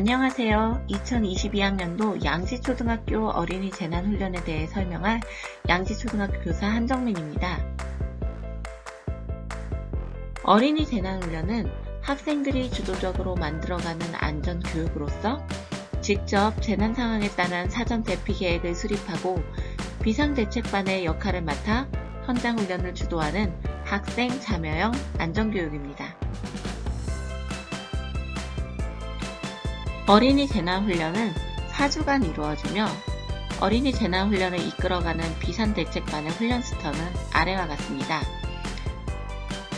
안녕하세요. 2022학년도 양지초등학교 어린이 재난훈련에 대해 설명할 양지초등학교 교사 한정민입니다. 어린이 재난훈련은 학생들이 주도적으로 만들어가는 안전교육으로서 직접 재난 상황에 따른 사전 대피 계획을 수립하고 비상대책반의 역할을 맡아 현장 훈련을 주도하는 학생 참여형 안전교육입니다. 어린이 재난훈련은 4주간 이루어지며 어린이 재난훈련을 이끌어가는 비상대책반의 훈련 스터는 아래와 같습니다.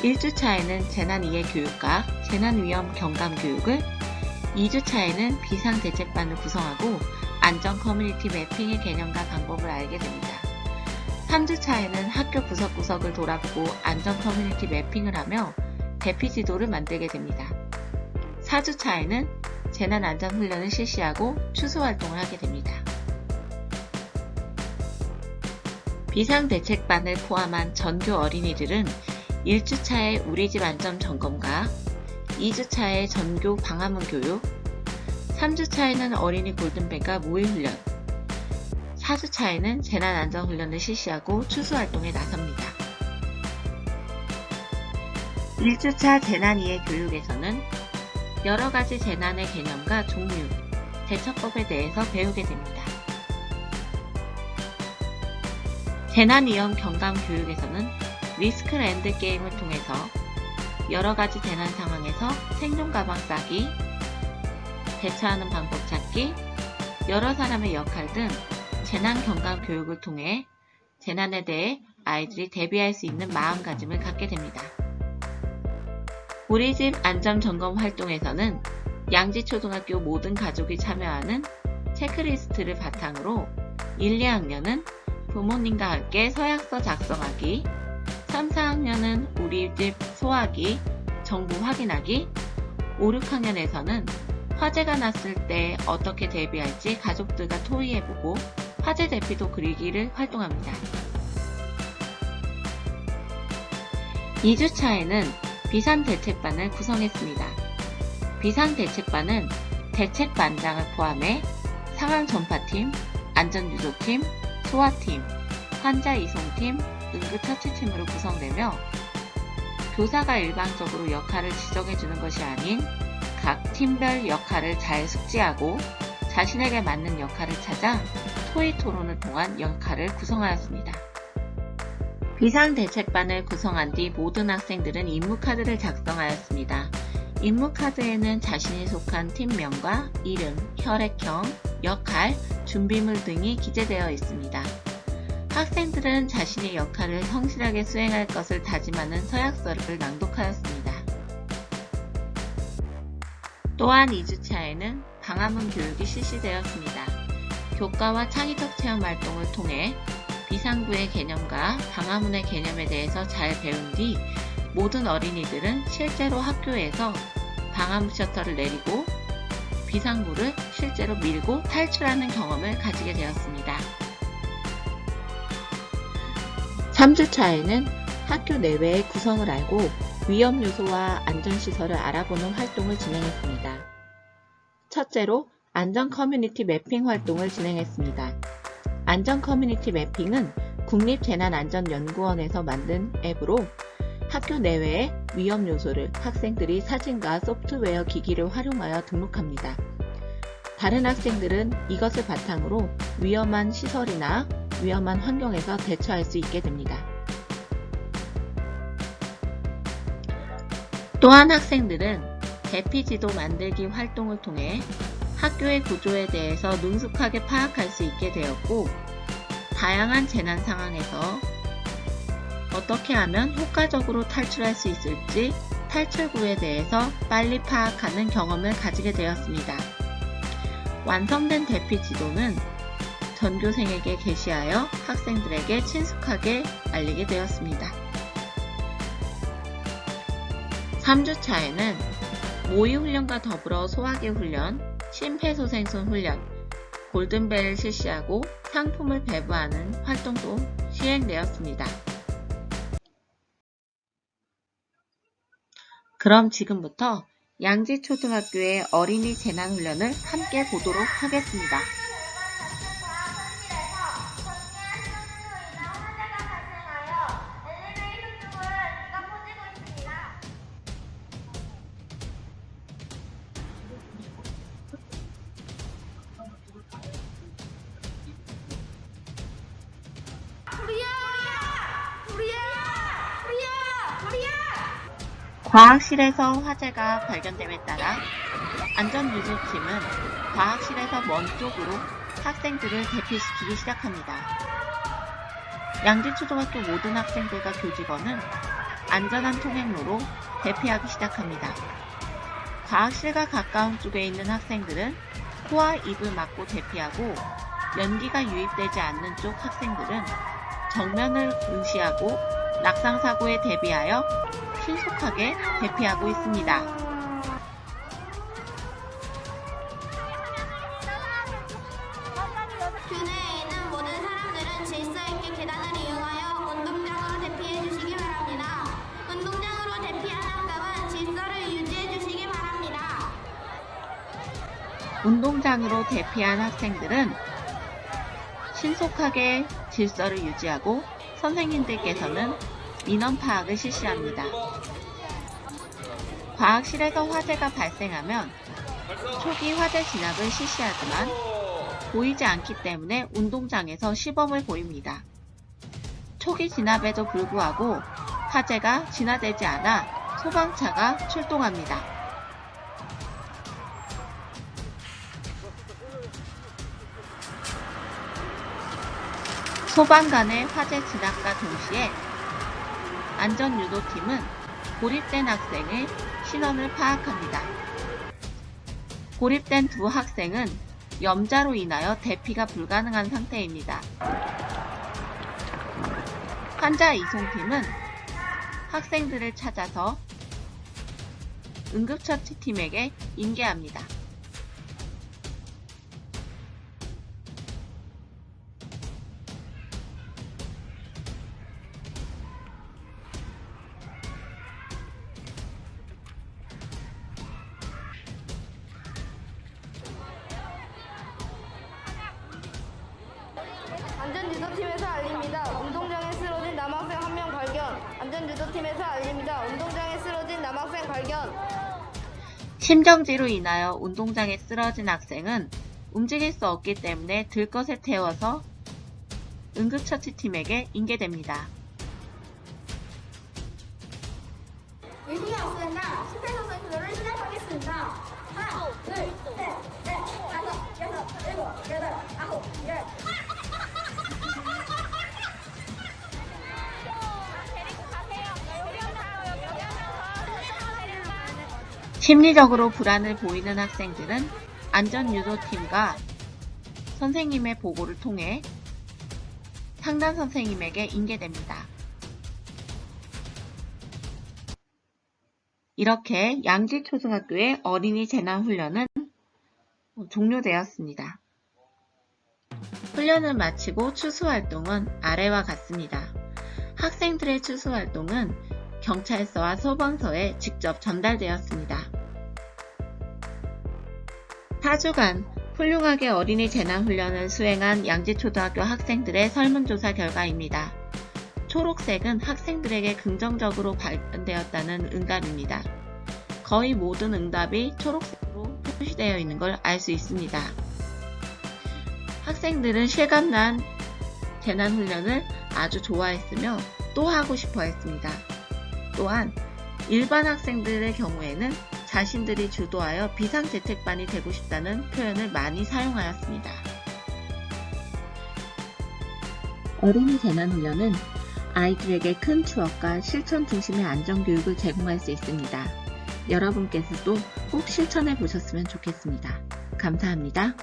1주차에는 재난이해 교육과 재난위험 경감 교육을 2주차에는 비상대책반을 구성하고 안전 커뮤니티 매핑의 개념과 방법을 알게 됩니다. 3주차에는 학교 구석구석을 돌았고 안전 커뮤니티 매핑을 하며 대피 지도를 만들게 됩니다. 4주차에는 재난안전훈련을 실시하고 추수 활동을 하게 됩니다. 비상대책반을 포함한 전교 어린이들은 1주차의 우리집 안전 점검과 2주차의 전교 방화문 교육, 3주차에는 어린이 골든벨과 모의 훈련, 4주차에는 재난안전훈련을 실시하고 추수활동에 나섭니다. 1주차 재난이해 교육에서는 여러 가지 재난의 개념과 종류, 대처법에 대해서 배우게 됩니다. 재난위험 경감 교육에서는 리스크 랜드 게임을 통해서 여러 가지 재난 상황에서 생존 가방 싸기, 대처하는 방법 찾기, 여러 사람의 역할 등 재난 경감 교육을 통해 재난에 대해 아이들이 대비할 수 있는 마음가짐을 갖게 됩니다. 우리 집 안전 점검 활동에서는 양지초등학교 모든 가족이 참여하는 체크리스트를 바탕으로 1, 2학년은 부모님과 함께 서약서 작성하기, 3, 4학년은 우리 집 소화기, 정보 확인하기, 5, 6학년에서는 화재가 났을 때 어떻게 대비할지 가족들과 토의해보고 화재 대피도 그리기를 활동합니다. 2주차에는 비상대책반을 구성했습니다. 비상대책반은 대책반장을 포함해 상황전파팀, 안전유도팀, 소화팀, 환자 이송팀, 응급처치팀으로 구성되며 교사가 일방적으로 역할을 지정해주는 것이 아닌 각 팀별 역할을 잘 숙지하고 자신에게 맞는 역할을 찾아 토의 토론을 통한 역할을 구성하였습니다. 비상대책반을 구성한 뒤 모든 학생들은 임무카드를 작성하였습니다. 임무카드에는 자신이 속한 팀명과 이름, 혈액형, 역할, 준비물 등이 기재되어 있습니다. 학생들은 자신의 역할을 성실하게 수행할 것을 다짐하는 서약서를 낭독하였습니다. 또한 2주차에는 방화문 교육이 실시되었습니다. 교과와 창의적 체험 활동을 통해 비상구의 개념과 방화문의 개념에 대해서 잘 배운 뒤 모든 어린이들은 실제로 학교에서 방화문 셔터를 내리고 비상구를 실제로 밀고 탈출하는 경험을 가지게 되었습니다. 3주차에는 학교 내외의 구성을 알고 위험 요소와 안전시설을 알아보는 활동을 진행했습니다. 첫째로 안전 커뮤니티 매핑 활동을 진행했습니다. 안전 커뮤니티 매핑은 국립재난안전연구원에서 만든 앱으로 학교 내외의 위험 요소를 학생들이 사진과 소프트웨어 기기를 활용하여 등록합니다. 다른 학생들은 이것을 바탕으로 위험한 시설이나 위험한 환경에서 대처할 수 있게 됩니다. 또한 학생들은 대피지도 만들기 활동을 통해 학교의 구조에 대해서 능숙하게 파악할 수 있게 되었고, 다양한 재난 상황에서 어떻게 하면 효과적으로 탈출할 수 있을지 탈출구에 대해서 빨리 파악하는 경험을 가지게 되었습니다. 완성된 대피 지도는 전교생에게 게시하여 학생들에게 친숙하게 알리게 되었습니다. 3주차에는 모의 훈련과 더불어 소화기 훈련, 심폐소생술 훈련, 골든벨을 실시하고 상품을 배부하는 활동도 시행되었습니다. 그럼 지금부터 양지초등학교의 어린이 재난훈련을 함께 보도록 하겠습니다. 과학실에서 화재가 발견됨에 따라 안전유조팀은 과학실에서 먼 쪽으로 학생들을 대피시키기 시작합니다. 양지초등학교 모든 학생들과 교직원은 안전한 통행로로 대피하기 시작합니다. 과학실과 가까운 쪽에 있는 학생들은 코와 입을 막고 대피하고 연기가 유입되지 않는 쪽 학생들은 정면을 응시하고 낙상사고에 대비하여 신속하게 대피하고 있습니다. 교내에 있는 모든 사람들은 질서 있게 계단을 이용하여 운동장으로 대피해 주시기 바랍니다. 운동장으로 대피한 학급은 질서를 유지해 주시기 바랍니다. 운동장으로 대피한 학생들은 신속하게 질서를 유지하고 선생님들께서는 민원 파악을 실시합니다. 과학실에서 화재가 발생하면 초기 화재 진압을 실시하지만 보이지 않기 때문에 운동장에서 시범을 보입니다. 초기 진압에도 불구하고 화재가 진화되지 않아 소방차가 출동합니다. 소방관의 화재 진압과 동시에 안전유도팀은 고립된 학생의 신원을 파악합니다. 고립된 두 학생은 염자로 인하여 대피가 불가능한 상태입니다. 환자 이송팀은 학생들을 찾아서 응급처치팀에게 인계합니다. 안전 유도팀에서 알립니다. 운동장에 쓰러진 남학생 한 명 발견. 안전 유도팀에서 알립니다. 운동장에 쓰러진 남학생 발견. 심정지로 인하여 운동장에 쓰러진 학생은 움직일 수 없기 때문에 들것에 태워서 응급처치팀에게 인계됩니다. 심리적으로 불안을 보이는 학생들은 안전유도팀과 선생님의 보고를 통해 상담 선생님에게 인계됩니다. 이렇게 양지초등학교의 어린이 재난훈련은 종료되었습니다. 훈련을 마치고 추수활동은 아래와 같습니다. 학생들의 추수활동은 경찰서와 소방서에 직접 전달되었습니다. 4주간 훌륭하게 어린이 재난훈련을 수행한 양지초등학교 학생들의 설문조사 결과입니다. 초록색은 학생들에게 긍정적으로 발견되었다는 응답입니다. 거의 모든 응답이 초록색으로 표시되어 있는 걸 알 수 있습니다. 학생들은 실감난 재난훈련을 아주 좋아했으며 또 하고 싶어 했습니다. 또한 일반 학생들의 경우에는 자신들이 주도하여 비상재택반이 되고 싶다는 표현을 많이 사용하였습니다. 어린이 재난훈련은 아이들에게 큰 추억과 실천 중심의 안전교육을 제공할 수 있습니다. 여러분께서도 꼭 실천해 보셨으면 좋겠습니다. 감사합니다.